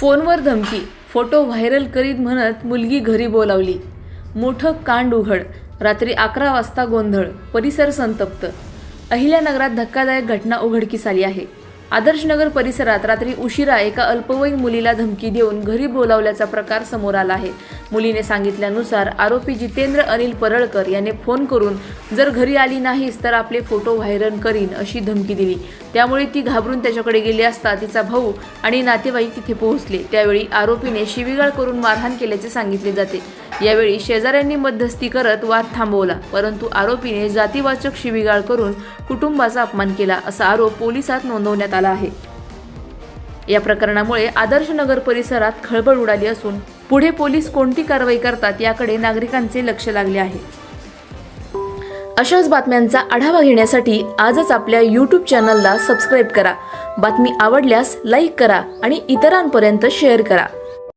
फोनवर धमकी photo viral करीत म्हणत मुलगी घरी बोलावली. मोठं कांड उघड रात्री अकरा वाजता गोंधळ परिसर संतप्त. अहिल्यानगरात धक्कादायक घटना उघडकीस आली आहे. आदर्शनगर परिसरात रात्री उशिरा एका अल्पवयीन मुलीला धमकी देऊन घरी बोलावल्याचा प्रकार समोर आला आहे. मुलीने सांगितल्यानुसार आरोपी जितेंद्र अनिल परळकर याने फोन करून जर घरी आली नाहीस तर आपले फोटो व्हायरल करीन अशी धमकी दिली. त्यामुळे ती घाबरून त्याच्याकडे गेली असता तिचा भाऊ आणि नातेवाईक तिथे पोहोचले. त्यावेळी आरोपीने शिवीगाळ करून मारहाण केल्याचे सांगितले जाते. यावेळी शेजाऱ्यांनी मध्यस्थी करत वाद थांबवला परंतु आरोपीने जातीवाचक शिवीगाळ करून कुटुंबाचा अपमान केला असा आरोप पोलिसात नोंदवण्यात आला आहे. या प्रकरणामुळे आदर्श नगर परिसरात खळबळ उडाली असून पुढे पोलीस कोणती कारवाई करतात याकडे नागरिकांचे लक्ष लागले आहे. अशाच बातम्यांचा आढावा घेण्यासाठी आजच आपल्या यूट्यूब चॅनलला सबस्क्राईब करा. बातमी आवडल्यास लाईक करा आणि इतरांपर्यंत शेअर करा.